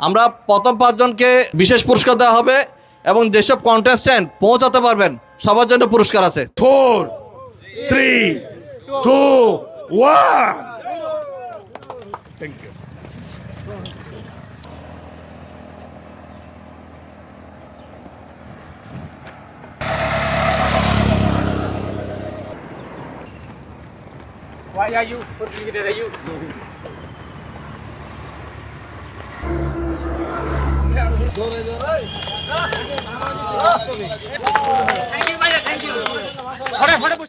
আমরা প্রথম পাঁচজনকে বিশেষ পুরস্কার দেওয়া হবে এবং যেসব কন্টেস্ট্যান্ট পৌঁছাতে পারবেন সবার জন্য পুরস্কার আছে four, three. Thank you. Why are you? What are you? Thank you,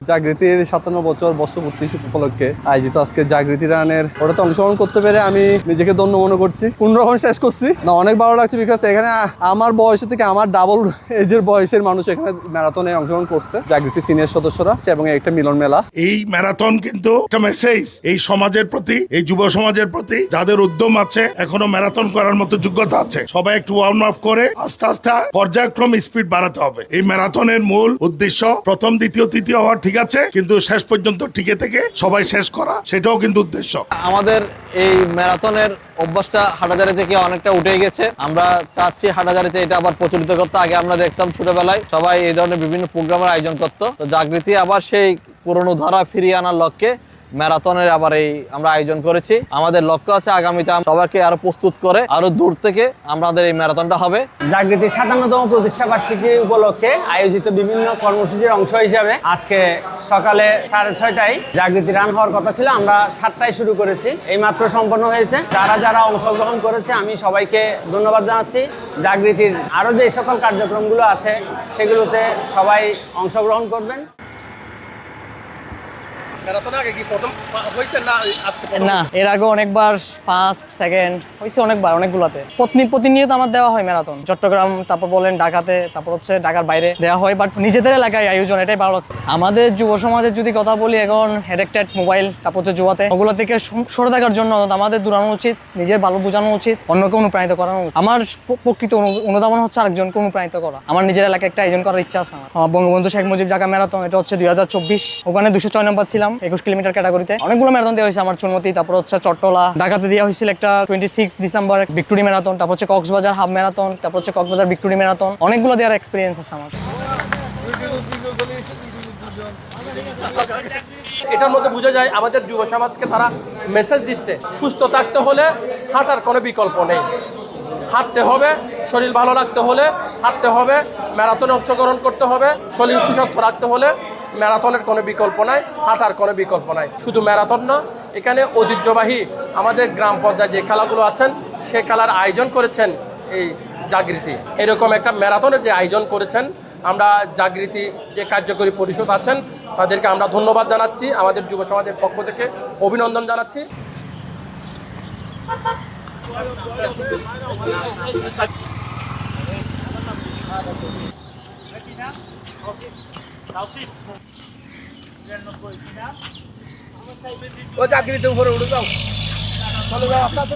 জাগৃতির সাতান্ন বছর বর্ষপূর্তি উপলক্ষে আয়োজিত আজকে জাগৃতি রানের ওটাতে অংশগ্রহণ করতে পেরে আমি নিজেকে ধন্য মনে করছি। রকম শেষ করছি। না, অনেক ভালো লাগছে বিকজ এখানে আমার বয়সের থেকে আমার ডাবল এজের বয়সের মানুষ এখানে ম্যারাথনে অংশগ্রহণ করছে, জাগৃতি সিনিয়র সদস্যরা। এবং একটা মিলন মেলা। এই ম্যারাথন কিন্তু একটা মেসেজ এই সমাজের প্রতি, এই যুব সমাজের প্রতি যাদের উদ্যম আছে, এখনও ম্যারাথন করার মতো যোগ্যতা আছে। সবাই একটু ওয়ার্ম আপ করে, আস্তে আস্তে পর্যায়ক্রমে স্পিড বাড়াতে হবে। এই ম্যারাথনের মূল উদ্দেশ্য প্রথম, দ্বিতীয়, তৃতীয় হওয়ার ঠিক আছে, কিন্তু শেষ পর্যন্ত টিকে থেকে সবাই শেষ করা, সেটাও কিন্তু উদ্দেশ্য। আমাদের এই ম্যারাথনের অভ্যাসটা হাটাজারি থেকে অনেকটা উঠে গেছে। আমরা চাচ্ছি হাটাজারিতে এটা আবার প্রচলিত করতে। আগে আমরা দেখতাম ছোটবেলায় সবাই এই ধরনের বিভিন্ন প্রোগ্রামের আয়োজন করতো। তো জাগৃতি আবার সেই পুরনো ধারা ফিরিয়ে আনার লক্ষ্যে ম্যারাথনের আবার এই আমরা আয়োজন করেছি। আমাদের লক্ষ্য আছে আগামীতে সবাইকে আরও প্রস্তুত করে, আরও দূর থেকে আমাদের এই ম্যারাথনটা হবে। জাগৃতির সাতান্নতম প্রতিষ্ঠা বার্ষিকী উপলক্ষে আয়োজিত বিভিন্ন কর্মসূচির অংশ হিসাবে আজকে সকালে সাড়ে ছয়টায় জাগৃতি রান হওয়ার কথা ছিল, আমরা সাতটায় শুরু করেছি। এই মাত্র সম্পন্ন হয়েছে। যারা যারা অংশগ্রহণ করেছে, আমি সবাইকে ধন্যবাদ জানাচ্ছি। জাগৃতির আরও যে সকল কার্যক্রমগুলো আছে, সেগুলোতে সবাই অংশগ্রহণ করবেন। না এর আগে অনেকবার ফার্স্ট সেকেন্ড অনেকবার, অনেকগুলোতে। প্রতিদিন প্রতিনিয়ত আমার দেওয়া হয় ম্যারাথন। চট্টগ্রাম, তারপর বলেন ঢাকাতে, তারপর হচ্ছে ঢাকার বাইরে দেওয়া হয় বাট নিজেদের এলাকায় আয়োজন, এটাই ভালো লাগছে। আমাদের যুব সমাজের যদি কথা বলি, এখন হেডেক্টেড মোবাইল তারপর হচ্ছে জুয়াতে, ওগুলো থেকে সরে থাকার জন্য আমাদের দূরানো উচিত, নিজের ভালো বোঝানো উচিত, অন্যকে অনুপ্রাণিত করানো উচিত। আমার প্রকৃত অনু- অনুধাবন হচ্ছে আরেকজনকে অনুপ্রাণিত করা। আমার নিজের এলাকায় একটা আয়োজন করার ইচ্ছা আছে আমার। আমার বঙ্গবন্ধু শেখ মুজিব জায়গা ম্যারাথন, এটা হচ্ছে দুই হাজার চব্বিশ। ওখানে দুশো ছয় নম্বর ছিলাম। একুশ কিলোমিটার ক্যাটাগরিতে। অনেকগুলো ম্যারাথন দেওয়া হয়েছে আমার চুনমতি, তারপর হচ্ছে চট্টলা। ঢাকাতে দেওয়া হয়েছিল একটা twenty six December victory marathon তারপর হচ্ছে কক্সবাজার হাফ ম্যারাথন তারপর হচ্ছে কক্সবাজার ভিক্টোরি ম্যারাথন অনেকগুলো দেওয়ার এক্সপিরিয়েন্স আছে আমার। এটার মধ্যে বোঝা যায়, আমাদের যুব সমাজকে তারা মেসেজ দিচ্ছে, সুস্থ থাকতে হলে হাঁটার কোনো বিকল্প নেই। হাঁটতে হবে, শরীর ভালো রাখতে হলে হাঁটতে হবে ম্যারাথনে অংশগ্রহণ করতে হবে, শরীর সুস্বাস্থ্য রাখতে হলে ম্যারাথনের কোনো বিকল্প নাই, হাঁটার কোনো বিকল্প নাই। শুধু ম্যারাথন না, এখানে ঐতিহ্যবাহী আমাদের গ্রাম পর্যায়ে যে খেলাগুলো আছেন, সে খেলার আয়োজন করেছেন এই জাগৃতি। এরকম একটা ম্যারাথনের যে আয়োজন করেছেন, আমরা জাগৃতি যে কার্যকরী পরিষদ আছেন, তাদেরকে আমরা ধন্যবাদ জানাচ্ছি, আমাদের যুব সমাজের পক্ষ থেকে অভিনন্দন জানাচ্ছি। ও চাকরিতে উপরে উঠে যাও। চলো যাও আস্তে আস্তে।